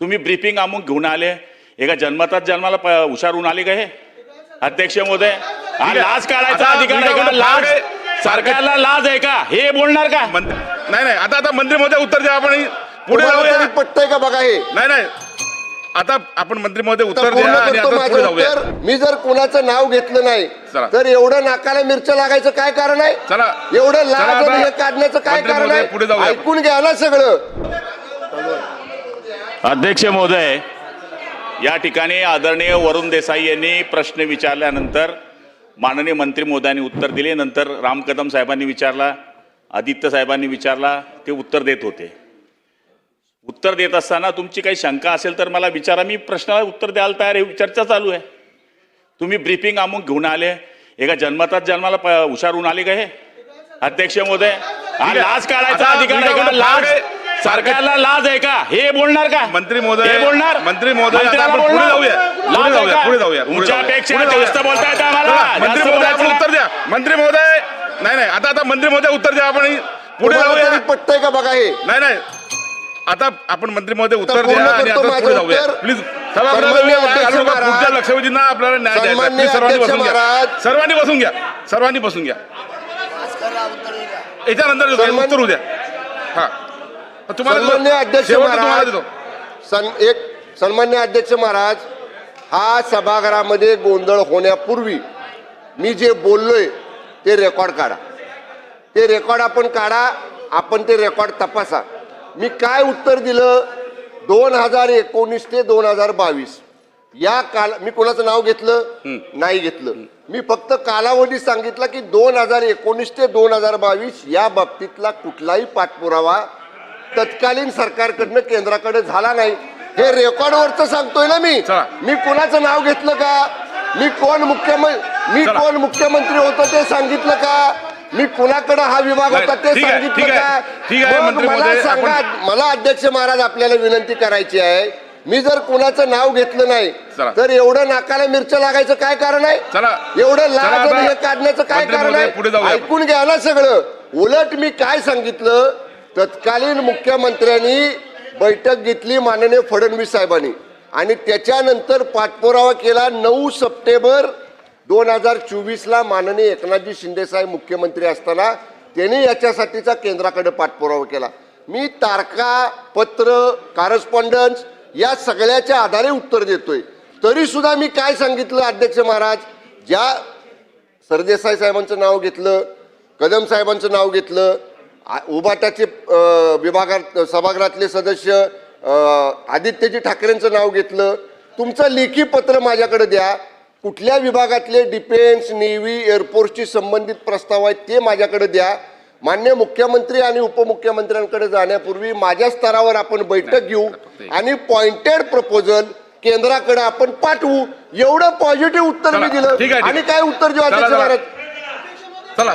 तुम्ही ब्रीफिंग अमुक घेऊन आले. एका जन्मतात जन्माला प- हुशार होऊन आले का हे? अध्यक्ष महोदय हा. लाज काढायचा आता अधिकार आहे का? लाज भाग आहे. सरकारला लाज आहे का? हे बोलणार का? मंत्री नाही नाही. आता आता मंत्री महोदय उत्तर द्या आपण. पुढे तुम्हाला जाऊया. तरी पटतंय का बघा हे? नाही नाही. आता आपण मंत्री महोदय तर उत्तर पूर्ण द्या आणि करतो आता पुढे माझं. जाऊया. उत्तर मी जर कुणाचं नाव घेतलं नाही चला. तर एवढं नाकाला मिरच्या लागायचं काय कारण आहे? चला. एवढं चला लाज आता आणि हे काढण्याचं काय मंत्री कारण महोदय, पुढे आहे जाऊया. ऐकून घ्या ना सगळं. अध्यक्ष महोदय या ठिकाणी आदरणीय वरुण देसाई यांनी प्रश्न विचारल्यानंतर माननीय मंत्री महोदयांनी उत्तर दिले. नंतर राम कदम साहेबांनी विचारला आदित्य साहेबांनी विचारला ते उत्तर देत होते. उत्तर देत असताना तुमची काही शंका असेल तर मला विचारा. मी प्रश्नाला उत्तर द्यायला तयार आहे. चर्चा चालू आहे. तुम्ही ब्रीफिंग अमुक घेऊन आले. एका जन्मतात जन्माला हुशार होऊन आले का हे? अध्यक्ष महोदय. लाज काढायचा अधिकार सरकारला लाज आहे का? हे बोलणार का? मंत्री महोदय हे बोलणार? मंत्री महोदय आता मंत्र्याला आपण पुढे? जाऊया. पुढे जाऊया? पुढे जाऊया पुढे तुमच्यापेक्षा जाऊया. पुढे जास्त जाऊया. बोलता येतं आम्हाला. चला, जास्त मंत्री महोदय आपण बोलायचं उत्तर द्या. मंत्री महोदय नाही नाही आता आता मंत्री महोदय उत्तर द्या आपण पुढे तुम्हाला जाऊया. तरी पटतंय का बघा हे? नाही नाही. आता आपण मंत्री महोदय उत्तर पूर्ण द्या आणि करतो आता माझं पुढे जाऊया. उत्तर. प्लीज सन्माननीय अध्यक्ष महाराज, पुढच्या लक्षवेधींना आपल्याला न्याय द्यायचा आहे. सन्माननीय सर्वांनी अध्यक्ष बसून घ्या. महाराज. सर्वांनी बसून घ्या. सर्वांनी बसून घ्या. याच्यानंतर सन्मान- उत्तर उद्या हा. तुम्हाला. सन्मान्य अध्यक्ष शेवटचं तुम्हाला महाराज देतो. सन एक सन्मान्य अध्यक्ष महाराज हा सभागृहामध्ये गोंधळ होण्यापूर्वी मी जे बोललोय ते रेकॉर्ड काढा. ते रेकॉर्ड आपण काढा आपण ते रेकॉर्ड तपासा. मी काय उत्तर दिलं? दोन हजार एकोणीस ते दोन हजार बावीस. या काल मी कोणाचं नाव घेतलं? नाही घेतलं. मी फक्त कालावधी सांगितला की दोन हजार एकोणीस ते दोन हजार बावीस या बाबतीतला कुठलाही पाठपुरावा तत्कालीन सरकारकडनं केंद्राकडे झाला नाही हे रेकॉर्डवरच सांगतोय ना मी चला. मी कोणाचं नाव घेतलं का मी कोण मुख्यमंत्री मी चला. कोण मुख्यमंत्री होतो ते सांगितलं का मी कुणाकडे हा विभाग नाही, होता ते ठीक आहे, सांगितलं ठीक आहे. का ठीक आहे, मग मंत्री मला सांगा आपण- मला अध्यक्ष महाराज आपल्याला विनंती करायची आहे मी जर कुणाचं नाव घेतलं नाही चला. तर एवढं नाकाला मिरच्या लागायचं काय कारण आहे चला. एवढं चला लाज आता आणि हे काढण्याचं काय मंत्री कारण महोदय, पुढे आहे जाऊया. ऐकून घ्या ना सगळं उलट मी काय सांगितलं तत्कालीन मुख्यमंत्र्यांनी बैठक घेतली माननीय फडणवीस साहेबांनी. आणि त्याच्यानंतर पाठपुरावा केला नऊ सप्टेंबर दोन हजार चोवीसला माननीय एकनाथजी शिंदेसाहेब मुख्यमंत्री असताना. त्यांनी याच्यासाठीचा केंद्राकडे पाठपुरावा केला. मी तारखा पत्र कारस्पॉन्डन्स या सगळ्याच्या आधारे उत्तर देतोय. तरी सुद्धा मी काय सांगितलं अध्यक्ष महाराज? ज्या सरदेसाई साहेबांचं नाव घेतलं कदम साहेबांचं नाव घेतलं अ, विभागात सभागृहातले सदस्य आदित्यजी ठाकरेंचं नाव घेतलं. तुमचं लेखी पत्र माझ्याकडे द्या. कुठल्या विभागातले डिफेन्स नेव्ही एअरफोर्सशी संबंधित प्रस्ताव आहेत ते माझ्याकडे द्या. मान्य मुख्यमंत्री आणि उपमुख्यमंत्र्यांकडे जाण्यापूर्वी माझ्या स्तरावर आपण बैठक घेऊ आणि पॉइंटेड प्रपोजल केंद्राकडे आपण पाठवू. एवढं पॉझिटिव्ह उत्तर मी दिलं. आणि. काय उत्तर देऊ चला, अध्यक्ष चला. महाराज चला